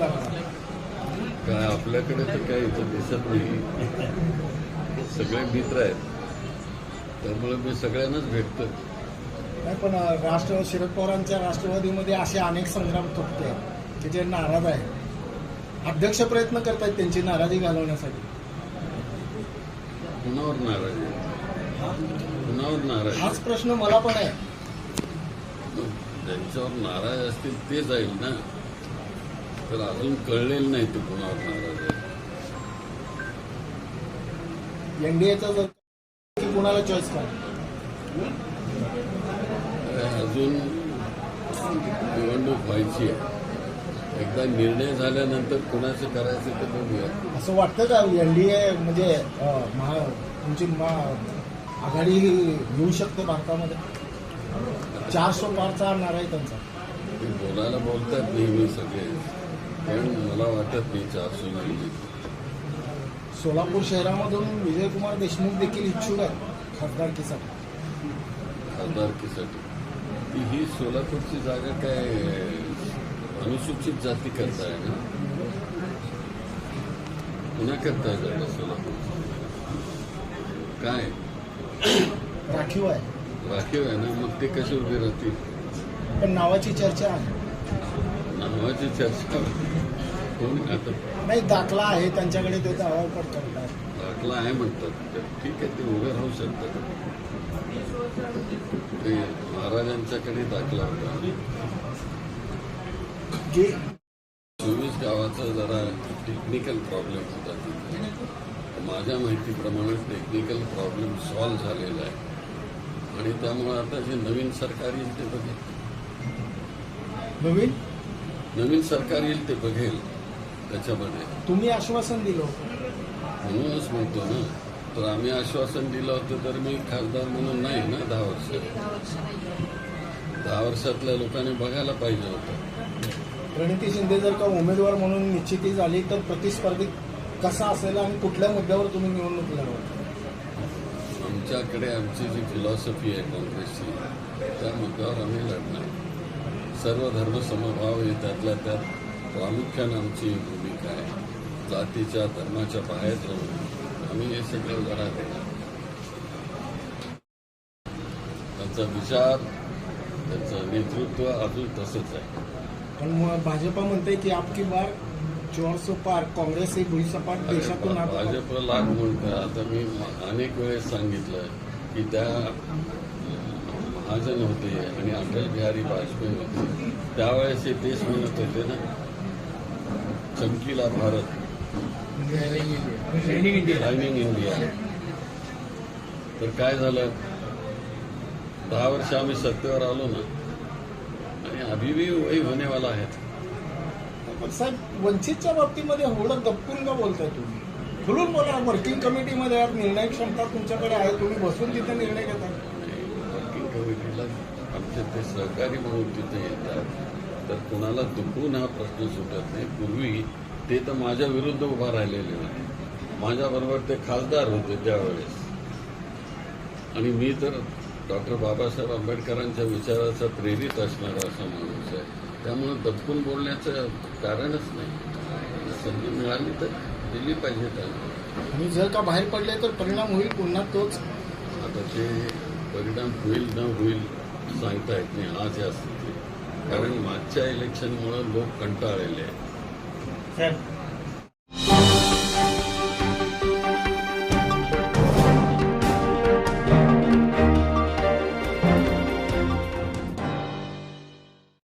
काय आपल्याकडे तर काही इथं दिसत नाही. सगळे मित्र आहेत. त्यामुळे मी सगळ्यांनाच भेटतो नाही पण राष्ट्र शरद पवारांच्या राष्ट्रवादीमध्ये असे अनेक संग्राम आहेत की जे नाराज आहेत. अध्यक्ष प्रयत्न करतायत त्यांची नाराजी घालवण्यासाठी. कुणावर नाराज? आहे कुणावर नाराज? हाच प्रश्न मला पण आहे. ज्यांच्यावर नाराज असतील ते जाईल ना. तर अजून कळलेलं नाही ते कुणावर नाराज आहे एनडीएचा जर की कुणाला चॉईस करा अजून निवडणूक व्हायची आहे. एकदा निर्णय झाल्यानंतर कुणाचं करायचं ते बघूया. असं वाटतं का? एनडीए म्हणजे महा तुमची मा- आघाडी येऊ शकते भारतामध्ये चारशे पारचा आणणार आहे त्यांचा. बोलायला बोलतात नेहमी सगळे. पण मला वाटत नाही चारशे नाही सोलापूर शहरामधून विजयकुमार देशमुख देखील इच्छुक आहेत खासदारकीसाठी. खासदारकीसाठी. ती ही सोलापूरची जागा काय अनुसूचित जाती करता आहे ना? पुन्हा करता जागा सोलापूर. काय? राखीव आहे. राखीव आहे ना? मग ते कसे उभे राहतील? पण नावाची चर्चा आहे. नावाची चर्चा कोण आता. नाही दाखला आहे त्यांच्याकडे ते दावा करतात दाखला आहे म्हणतात. तर ठीक आहे ते उभे राहू शकतात. ते महाराजांच्याकडे दाखला होता. चोवीस गावाचा जरा टेक्निकल प्रॉब्लेम होता तिथे. माझ्या माहितीप्रमाणे टेक्निकल प्रॉब्लेम सॉल्व्ह झालेला आहे. आणि त्यामुळे आता जे नवीन सरकार येईल ते बघेल. नवीन? नवीन सरकार येईल ते बघेल. त्याच्यामध्ये. तुम्ही आश्वासन दिलं होतं. म्हणूनच म्हणतो ना. तर आम्ही आश्वासन दिलं होतं तर मी खासदार म्हणून नाही ना दहा वर्ष. दहा वर्षातल्या लोकांनी बघायला पाहिजे होतं. प्रणिती शिंदे जर का उमेदवार म्हणून निश्चिती झाली तर प्रतिस्पर्धी कसा असेल आणि कुठल्या मुद्द्यावर तुम्ही निवडणूक लढवता? आमच्याकडे आमची जी फिलॉसॉफी आहे काँग्रेसची त्या मुद्द्यावर आम्ही लढणार. सर्व धर्म समभाव हे त्यातल्या त्यात प्रामुख्यानं आमची भूमिका आहे. जातीच्या धर्माच्या बाहेर राहून आम्ही हे सगळं जरा देणार. त्यांचा विचार त्यांचं नेतृत्व अजून तसंच आहे. पण मग भाजपा म्हणते की आपकी बार चोरसो पार काँग्रेस ही भुईसपाट देशातून आता भाजप लाग म्हणतं आता मी अनेक वेळेस सांगितलं की त्या महाजन होते आणि अटल बिहारी वाजपेयी होते. त्यावेळेस हे तेच म्हणत होते ना चमकीला भारत. शायनिंग इंडिया तर काय झालं? दहा वर्ष आम्ही सत्तेवर आलो ना आणि अभी भी वही होने वाला आहे पण साहेब वंचितच्या बाबतीमध्ये एवढं गप्पून का बोलताय तुम्ही. खुलून बोला वर्किंग कमिटीमध्ये आहात निर्णय क्षमता तुमच्याकडे आहे तुम्ही बसून तिथे निर्णय घेता. कमिटीला आमचे ते सहकारी म्हणून तिथे येतात. तर कुणाला दुखून हा प्रश्न सुटत नाही. पूर्वी ते तर माझ्या विरुद्ध उभा राहिलेले होते. माझ्याबरोबर ते खासदार होते त्यावेळेस. आणि मी तर डॉक्टर बाबासाहेब आंबेडकरांच्या विचाराचा प्रेरित असणारा असा माणूस आहे. त्यामुळे दबकून बोलण्याचं कारणच नाही. संधी मिळाली तर दिली पाहिजे त्यांना आणि जर का बाहेर पडले तर परिणाम होईल पुन्हा तोच. आता ते परिणाम होईल न होईल सांगता येत नाही आज या स्थितीत. कारण मागच्या इलेक्शनमुळे लोक कंटाळलेले आहेत.